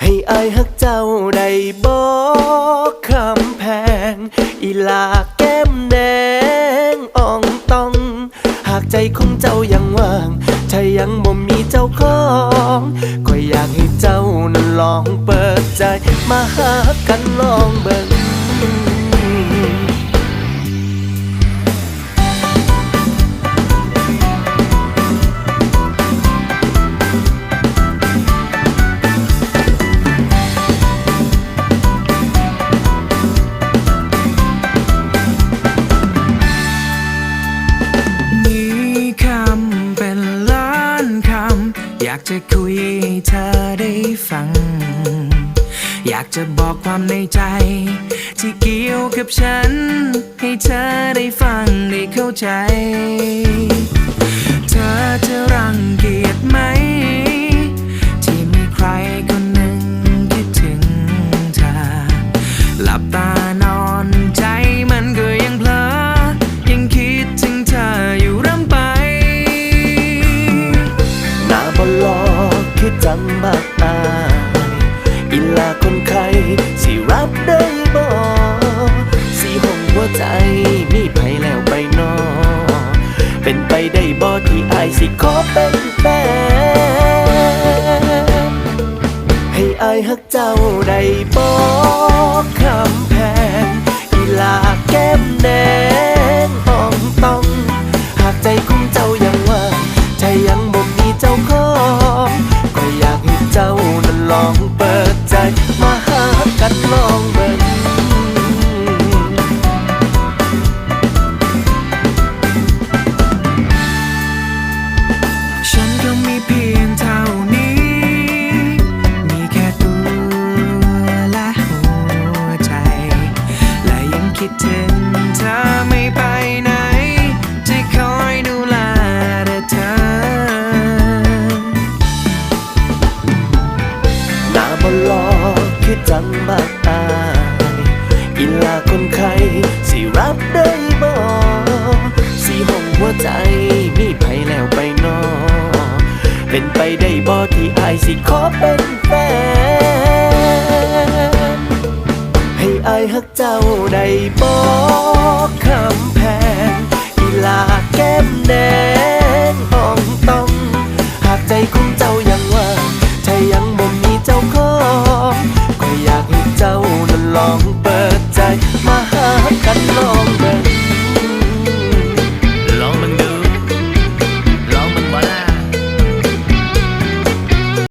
ให้อายฮักเจ้าได้บอกคำแพง อีลาแก้มแดงอ่องต้อง หากใจของเจ้ายังว่างถ้ายังบ่มีเจ้าของก็อยากให้เจ้านั้นลองเปิดใจ มาหากันลองเบิ่ง จะคุยให้เธอได้ฟัง อยากจะบอกความในใจ ที่เกี่ยวกับฉัน ให้เธอได้ฟังได้เข้าใจ เป็นไปได้บ่ที่อายสิขอเป็นแฟนให้อายฮักเจ้าได้บอกคำ บ่หลอกคิดจังมาตายอีลาคนไข้สิรับได้บ่สิห้องหัวใจมีไผแล้วไปนอเป็นไปได้บ่ที่อายสิขอเป็นแฟนให้อายฮักเจ้าได้บอกคำแพงอีลาแก้มแดงอ่องต้องหากใจคงจะ ลองเปิดใจมาหากันล